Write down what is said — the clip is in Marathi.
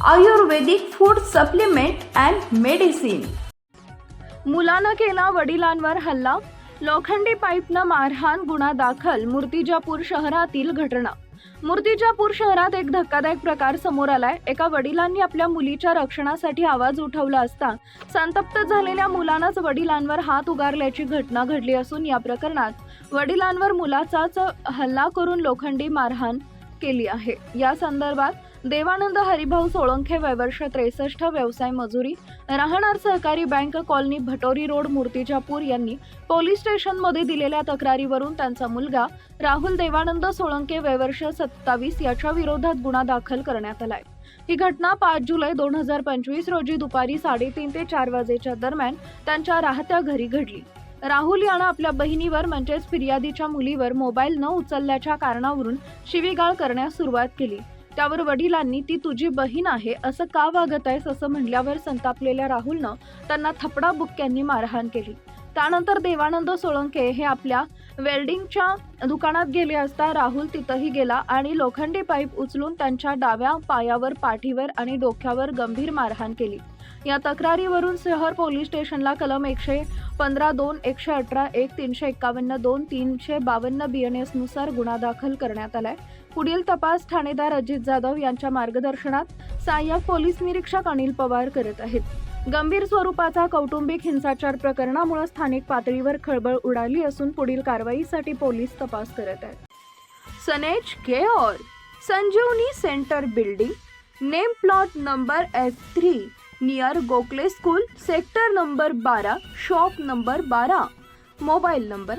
Ayurvedic food supplement and medicine मुलानं केला वडिलांवर हल्ला. लोखंडी पाईपनं मारहाण गुन्हा दाखल. मूर्तिजापूर शहरातील घटना. मूर्तिजापूर शहरात एक धक्कादायक प्रकार समोर आलाय. एका वडिलांनी आपल्या मुलीच्या रक्षणासाठी आवाज उठवला असता संतप्त झालेल्या मुलानंच वडिलांवर हात उगारल्याची घटना घडली असून या प्रकरणात वडिलांवर मुलाचाच हल्ला करून लोखंडी मारहाण केली आहे. या संदर्भात देवानंद हरिभाऊ सोळंखे वयवर्ष त्रेसष्ट व्यवसाय मजुरी. राहणार सहकारी bank colony Bhatori road Murtijapur यांनी पोलीस स्टेशनमध्ये दिलेल्या तक्रारीवरून त्यांचा मुलगा राहुल देवानंद सोळंके वयवर्ष सत्तावीस याच्या विरोधात गुन्हा दाखल करण्यात आलाय. ही घटना पाच जुलै दोन हजार पंचवीस रोजी दुपारी साडेतीन ते चार वाजेच्या दरम्यान त्यांच्या राहत्या घरी घडली. राहुल यानं आपल्या बहिणीवर म्हणजेच फिर्यादीच्या मुलीवर मोबाईल न उचलल्याच्या कारणावरून शिवीगाळ करण्यास सुरुवात केली. त्यावर वडिलांनी ती तुझी बहीण आहे असं का वागत आहेस? असं म्हणल्यावर संतापलेल्या राहुलनं त्यांना थपडा बुक्क्यांनी मारहाण केली. त्यानंतर देवानंद सोळंके हे आपल्या वेल्डिंगच्या दुकानात गेले असता राहुल तिथंही गेला आणि लोखंडी पाईप उचलून त्यांच्या डाव्या पायावर पाठीवर आणि डोक्यावर गंभीर मारहाण केली. या तक्रारीवरून शहर पोलीस स्टेशनला कलम एकशे पंधरा दोन एकशे अठरा एक तीनशे एकावन्न दोन तीनशे बावन्न बी एन एसनुसार गुन्हा दाखल करण्यात आलाय. पुढील तपास ठाणेदार अजित जाधव यांच्या मार्गदर्शनात सहाय्यक पोलीस निरीक्षक अनिल पवार करत आहेत. गंभीर स्वरूपाचा कौटुंबिक हिंसाचार प्रकरणामुळे स्थानिक पातळीवर खळबळ उडाली असून पुढील कारवाईसाठी पोलीस तपास करत आहेत. सनेज केओर Sanjivani centre building name plot number F three near Gokhale school sector number बारा शॉप नंबर बारा मोबाईल नंबर